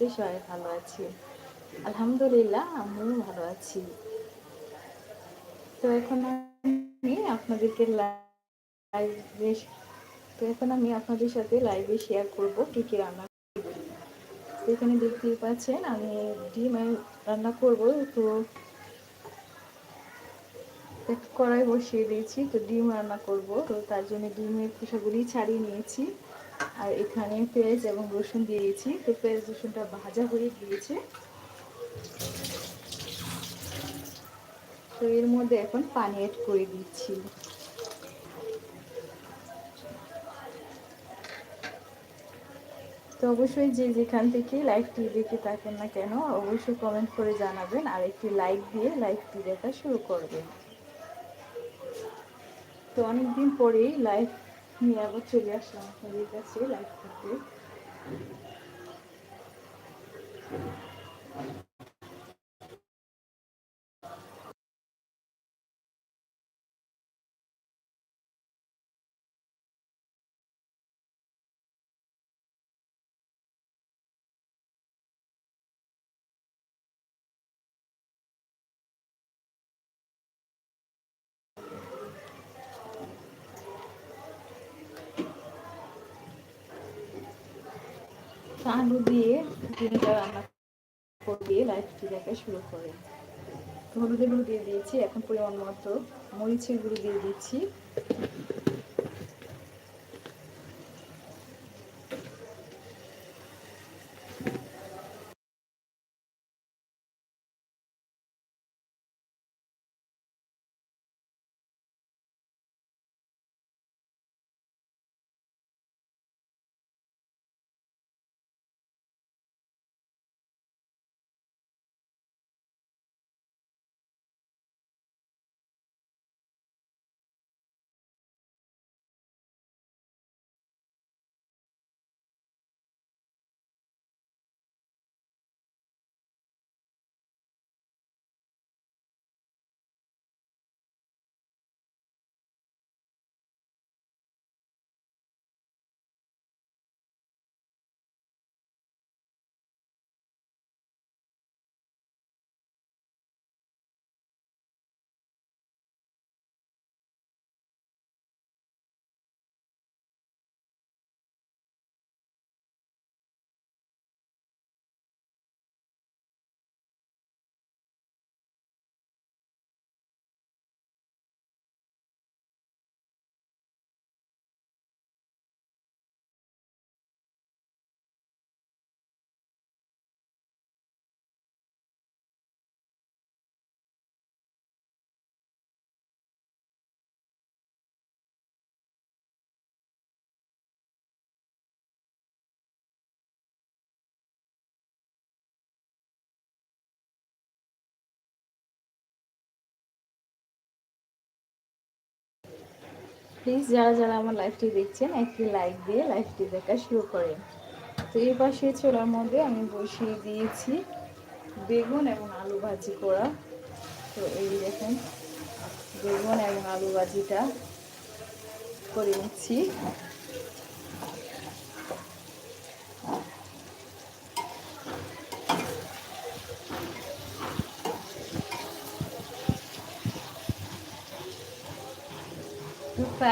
রহমতে সবাই ভালো আছি। আলহামদুলিল্লাহ, আমিও ভালো আছি। তো এখন আমি আপনাদেরকে লাইভে তো এখন আমি আপনাদের সাথে লাইভে শেয়ার করব কী কী রান্না এখানে দেখতেই পাচ্ছেন, আমি ডিম রান্না করব। তো কড়াই বসিয়ে দিয়েছি, তো ডিম রান্না করব। তো তার জন্য ডিমের খোসাগুলি ছাড়িয়ে নিয়েছি। আর এখানে পেঁয়াজ এবং রসুন দিয়েছি। তো পেঁয়াজ, রসুনটা ভাজা হয়ে গিয়েছে। তো এর মধ্যে এখন পানি অ্যাড করে দিচ্ছি। তো অবশ্যই যে যেখান থেকে লাইভটি দেখে থাকেন না কেন, অবশ্যই কমেন্ট করে জানাবেন আর একটি লাইক দিয়ে লাইভটি দেখা শুরু করবেন। তো অনেকদিন পরেই লাইভ নিয়ে আবার চলে আসলাম আপনাদের কাছে লাইভ করতে। আলু দিয়ে ডিমটা রান্না করে লাইফটি দেখা শুরু করে। হলুদের গুঁড়ো দিয়ে দিয়েছি, এখন পরিমাণ মতো মরিচের গুঁড়ো দিয়ে দিচ্ছি। প্লিজ যারা যারা আমার লাইফটি দেখছেন, একটি লাইক দিয়ে লাইফটি দেখা শুরু করেন। তো এই পাশে চোলার মধ্যে আমি বসিয়ে দিয়েছি বেগুন এবং আলু ভাজি করা। তো এই দেখেন, বেগুন এবং আলু ভাজিটা করে নিচ্ছি।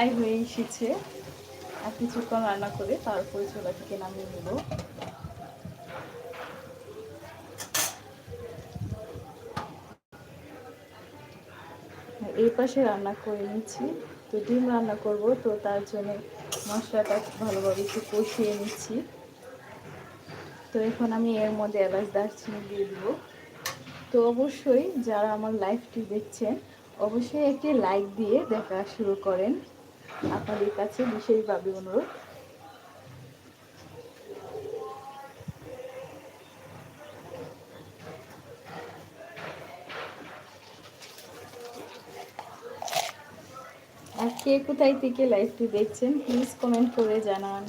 প্রায় হয়ে এসেছে। আর কিছুক্ষণ রান্না করে তারপরে চোলা থেকে নামিয়ে নেব। এই পাশে রান্না করে নিচ্ছি। তো ডিম রান্না করব, তো তার জন্য মশলাটা ভালোভাবে একটু কষিয়ে নিচ্ছি। তো এখন আমি এর মধ্যে এলাচ দারচিনি দিয়ে দেবো। তো অবশ্যই যারা আমার লাইফটি দেখছেন, অবশ্যই একটি লাইক দিয়ে দেখা শুরু করেন। আপনাদের কাছে বিশেষভাবে অনুরোধ। আর কে কোথায় থেকে লাইভটি দেখছেন প্লিজ কমেন্ট করে জানান।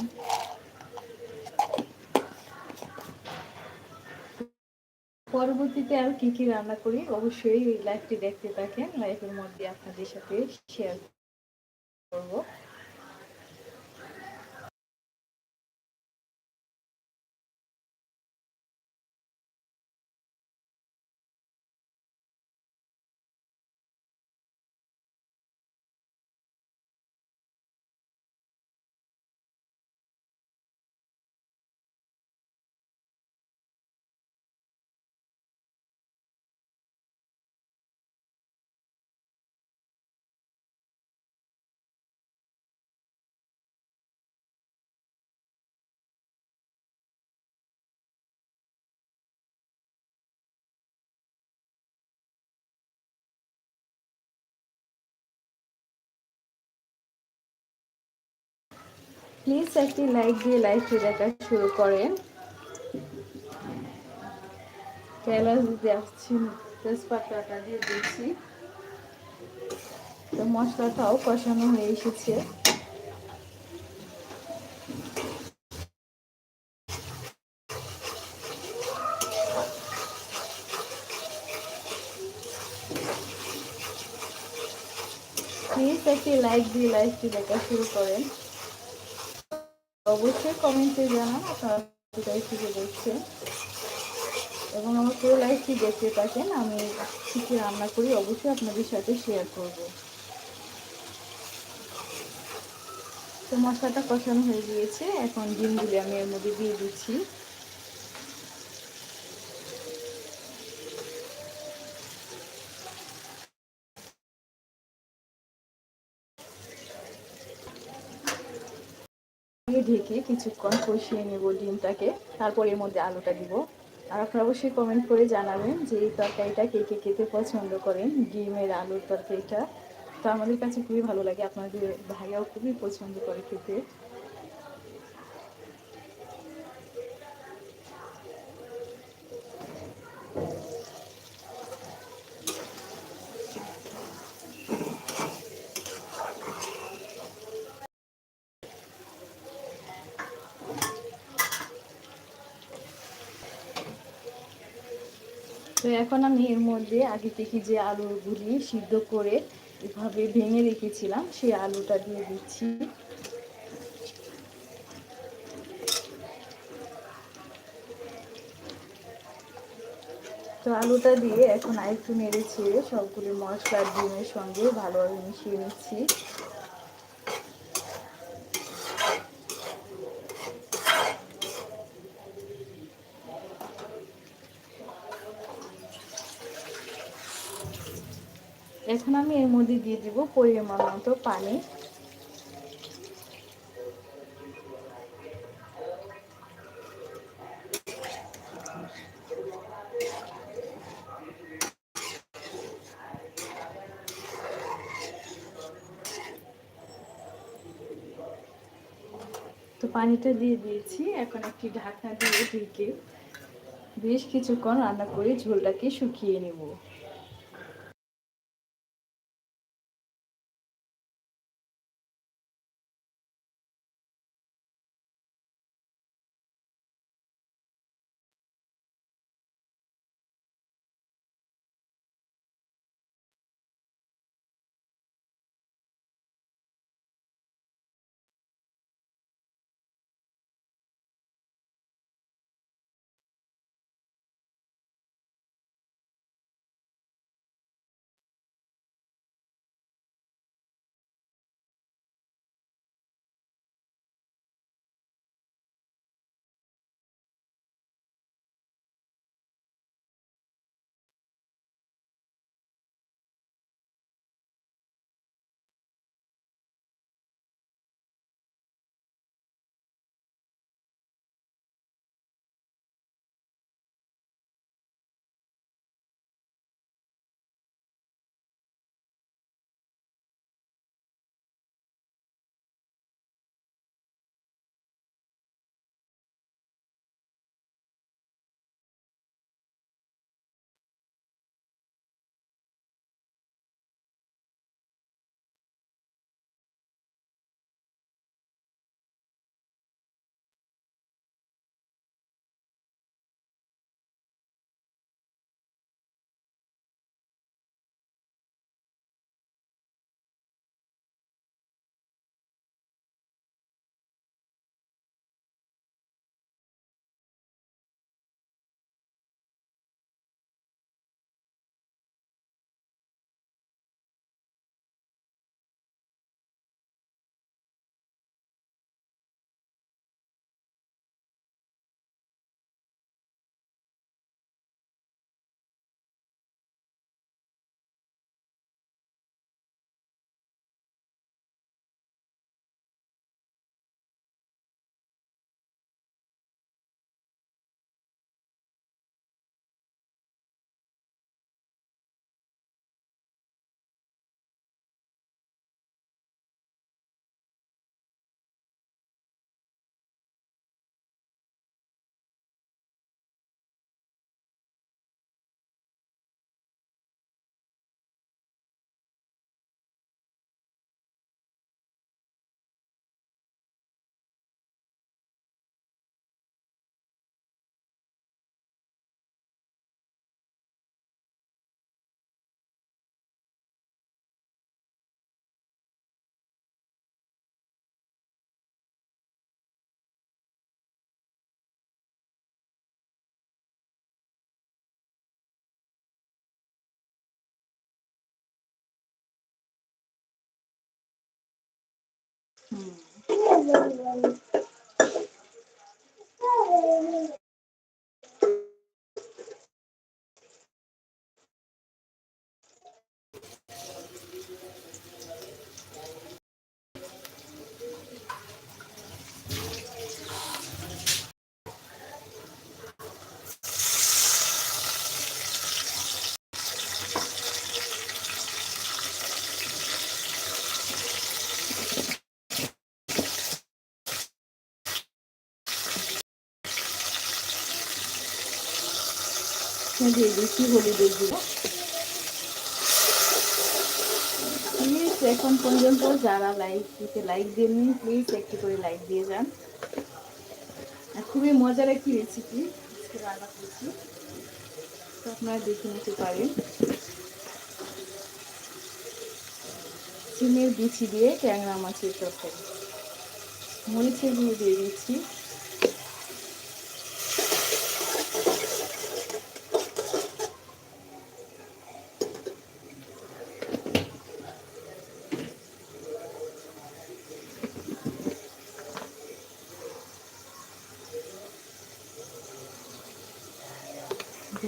পরবর্তীতে আর কি কি রান্না করি, অবশ্যই লাইভটি দেখতে থাকেন, লাইভের মধ্যে আপনাদের সাথে শেয়ার করব প্লিজ একটি লাইক দিয়ে লাইভটি দেখা শুরু করেন। তেজপাতাটা দিয়ে দিচ্ছি। তো মশলাটাও কষানো হয়ে এসেছে। প্লিজ একটি লাইক দিয়ে লাইভটি দেখা শুরু করেন। অবশ্যই কমেন্টে জানান আপনারা কোথায় থেকে দেখছেন। এবং আমার পুরো লাইফটি দেখতে থাকেন, আমি শিখে রান্না করি অবশ্যই আপনাদের সাথে শেয়ার করব। তো মশলাটা কষানো হয়ে গিয়েছে, এখন ডিমগুলি আমি এর মধ্যে দিয়ে দিচ্ছি। ঢেকে কিছুক্ষণ কষিয়ে নেব ডিমটাকে, তারপর এর মধ্যে আলুটা দিব। আর আপনারা অবশ্যই কমেন্ট করে জানাবেন যে এই তরকারিটা কে কে খেতে পছন্দ করেন, ডিমের আলুর তরকারিটা। তো আমাদের কাছে খুবই ভালো লাগে, আপনাদের ভাইয়াও খুবই পছন্দ করে খেতে তো এখন আমি এর মধ্যে আগে থেকে যে আলুগুলি সিদ্ধ করে এভাবে ভেঙে রেখেছিলাম, সেই আলুটা দিয়ে দিচ্ছি। তো আলুটা দিয়ে এখন আরেকটু নেড়ে ছেড়ে সবগুলি মশলা ডিমের সঙ্গে ভালোভাবে মিশিয়ে নিচ্ছি। এখন আমি এর মধ্যে দিয়ে দিব পরিমাণ মতো পানি। তো পানিটা দিয়ে দিয়েছি, এখন একটি ঢাকনা দিয়ে ঢেকে বেশ কিছুক্ষণ রান্না করে ঝোলটাকে শুকিয়ে নেব। 嗯。对 দিয়ে দিচ্ছি হলুদের গুঁড়ো প্লিজ এখন পর্যন্ত যারা লাইক দিতে লাইক দেননি প্লিজ একটু করে লাইক দিয়ে যান। খুবই মজার একটি রেসিপি রান্না করছি। তো আপনারা দেখে নিতে পারেন। চিমের বিচি দিয়ে ট্যাংরা মাছের তরকারি। মরিচের গুঁড়ো দিয়ে দিচ্ছি।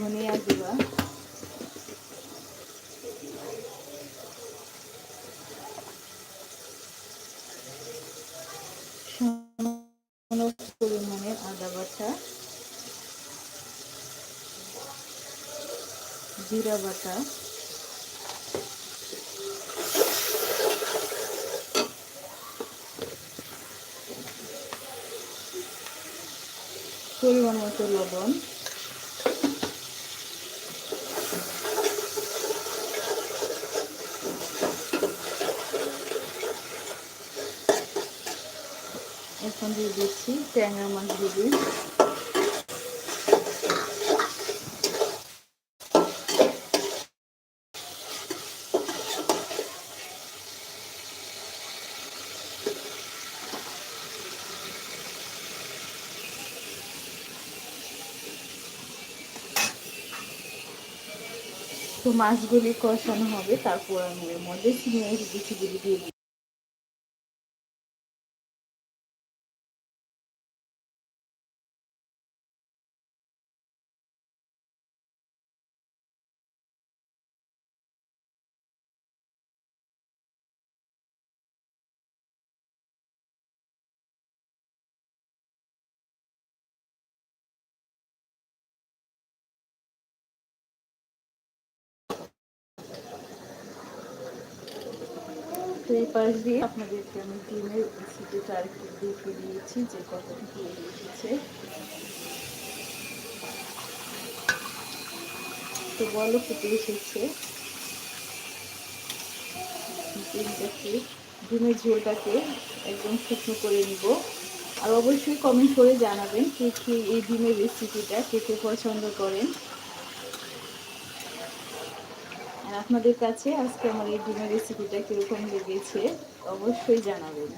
ধনিয়া গুঁড়া। পরিমাণে আদা বাটা। জিরা বাটা। পরিমাণ মতো লবণ এখন দিয়ে দিচ্ছি, ট্যাংরা মাছ দিয়ে তো মাছগুলি কষানো হবে, তারপর আমি এর মধ্যে চিংড়ি বিচিগুলি দিয়ে তো এই পাশ দিয়ে আপনাদেরকে আমি ডিমের দেখিয়ে দিয়েছি যে তো বলো ফুটে এসেছে। ডিমটাকে ডিমের ঝোলটাকে একদম শুকনো করে নিব। আর অবশ্যই কমেন্ট করে জানাবেন কে কে এই ডিমের রেসিপিটা কে কে পছন্দ করেন। আর আপনাদের কাছে আজকে আমার এই ডিমের রেসিপিটা কীরকম লেগেছে অবশ্যই জানাবেন।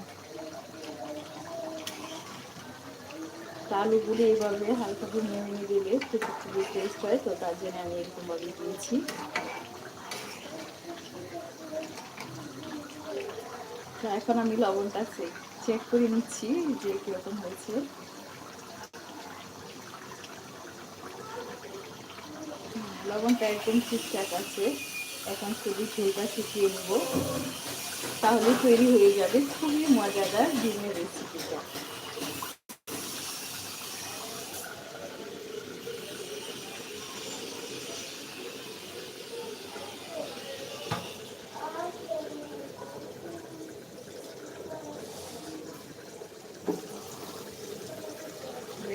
আলুগুলি এইভাবে হালকা করে নিয়ে দিলে খুব খুবই টেস্ট হয়, তো তার জন্য আমি এরকমভাবে দিয়েছি। তো এখন আমি লবণটা চেক করে নিচ্ছি যে কীরকম হয়েছে। লবণটা একদম ঠিকঠাক আছে। এখন শুধু ঝোলটা শুকিয়ে নেব। তাহলে তৈরি হয়ে যাবে খুবই মজাদার ডিমের রেসিপিটা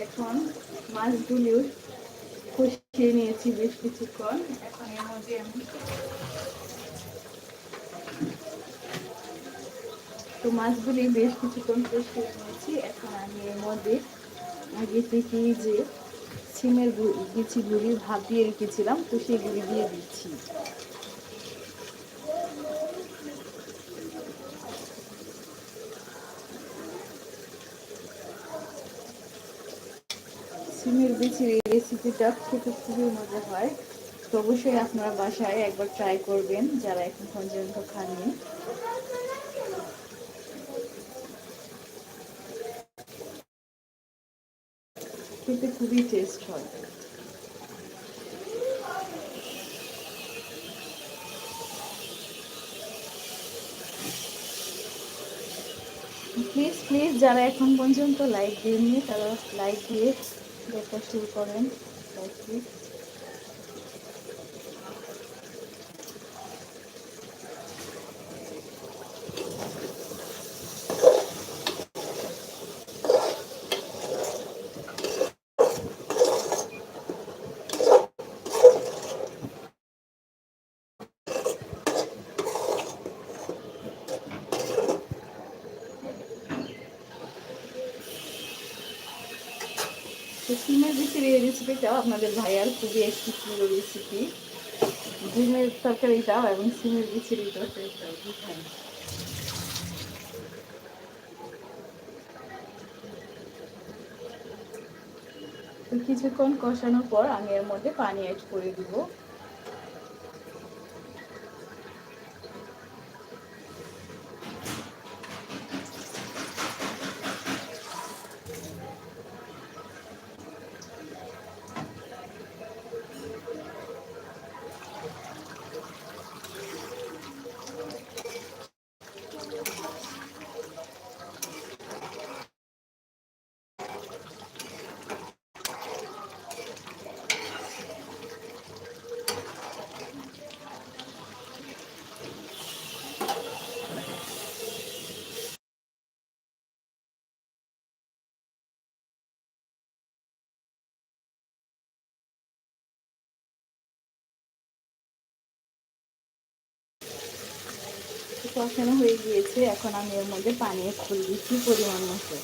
এখন মাছগুলিও কষিয়ে নিয়েছি বেশ কিছুক্ষণ। এখন এর মধ্যে আমি মাছগুলি বেশ কিছুক্ষণ কষিয়ে নিয়েছি। এখন আমি এর মধ্যে আগে থেকেই যে সিমের গুঁড়ি ভাত দিয়ে রেখেছিলাম, তো সেগুলি দিয়ে দিচ্ছি। সিমের বিচির এই রেসিপিটা খেতে খুবই মজা হয়। তো অবশ্যই আপনারা বাসায় একবার ট্রাই করবেন, যারা এখন পর্যন্ত খাননি। খেতে খুবই টেস্ট হয়। প্লিজ প্লিজ যারা এখন পর্যন্ত লাইক দিননি, তারা লাইক দিয়ে দেখা শুরু করেন। লাইক প্লিজ তো সিমের বিচির এই রেসিপিটাও আপনাদের ভাইয়ার খুবই একটি প্রিয় রেসিপি। ডিমের তরকারিটাও এবং সিমের বিচির তরকারিটাও। বুঝাই কিছুক্ষণ কষানোর পর আমি এর মধ্যে পানি অ্যাড করে দিব। কষানো হয়ে গিয়েছে। এখন আমি এর মধ্যে পানি করে দিচ্ছি পরিমাণ মতো